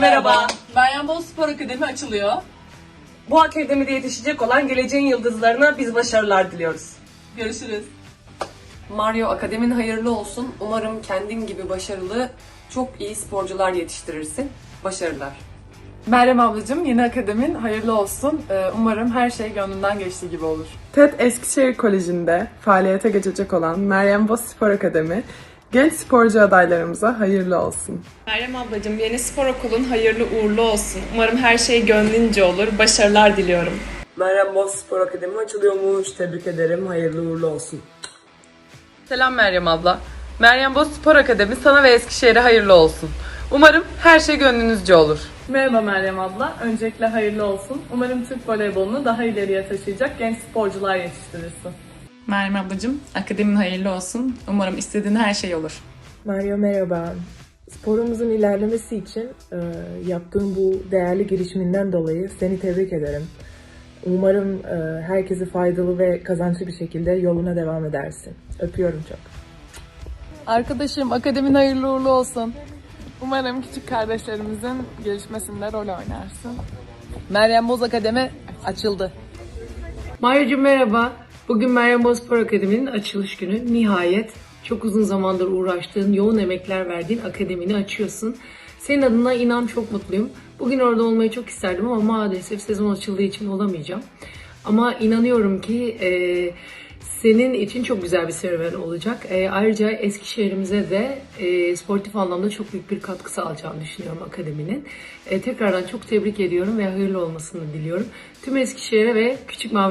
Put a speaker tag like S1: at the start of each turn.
S1: Merhaba.
S2: Meryem Bol Spor Akademi açılıyor.
S1: Bu akademide yetişecek olan geleceğin yıldızlarına biz başarılar diliyoruz.
S2: Görüşürüz.
S3: Mario Akademi'nin hayırlı olsun. Umarım kendin gibi başarılı, çok iyi sporcular yetiştirirsin. Başarılar.
S4: Meryem ablacığım yeni akademin hayırlı olsun. Ee, Umarım her şey gönlünden geçtiği gibi olur.
S5: TED Eskişehir Koleji'nde faaliyete geçecek olan Meryem Boz Spor Akademi genç sporcu adaylarımıza hayırlı olsun.
S6: Meryem ablacığım yeni spor okulun hayırlı uğurlu olsun. Umarım her şey gönlünce olur. Başarılar diliyorum.
S1: Meryem Boz Spor Akademi açılıyormuş. Tebrik ederim. Hayırlı uğurlu olsun.
S4: Selam Meryem abla. Meryem Boz Spor Akademi sana ve Eskişehir'e hayırlı olsun. Umarım her şey gönlünüzce olur.
S7: Merhaba Meryem abla. Öncelikle hayırlı olsun. Umarım Türk voleybolunu daha ileriye taşıyacak genç sporcular yetiştirirsin.
S8: Meryem ablacığım, akademin hayırlı olsun. Umarım istediğin her şey olur.
S9: Mario merhaba. Sporumuzun ilerlemesi için e, yaptığın bu değerli girişiminden dolayı seni tebrik ederim. Umarım e, herkese faydalı ve kazançlı bir şekilde yoluna devam edersin. Öpüyorum çok.
S4: Arkadaşım akademin hayırlı uğurlu olsun. Umarım küçük kardeşlerimizin gelişmesinde rol oynarsın. Meryem Boz Akademi açıldı.
S10: Mayacım merhaba. Bugün Meryem Bozspor Akademi'nin açılış günü. Nihayet çok uzun zamandır uğraştığın, yoğun emekler verdiğin akademini açıyorsun. Senin adına inan çok mutluyum. Bugün orada olmayı çok isterdim ama maalesef sezon açıldığı için olamayacağım. Ama inanıyorum ki e, senin için çok güzel bir serüven olacak. E, ayrıca Eskişehir'imize de e, sportif anlamda çok büyük bir katkı sağlayacağını düşünüyorum akademinin. E, tekrardan çok tebrik ediyorum ve hayırlı olmasını diliyorum. Tüm Eskişehir'e ve Küçük Mavi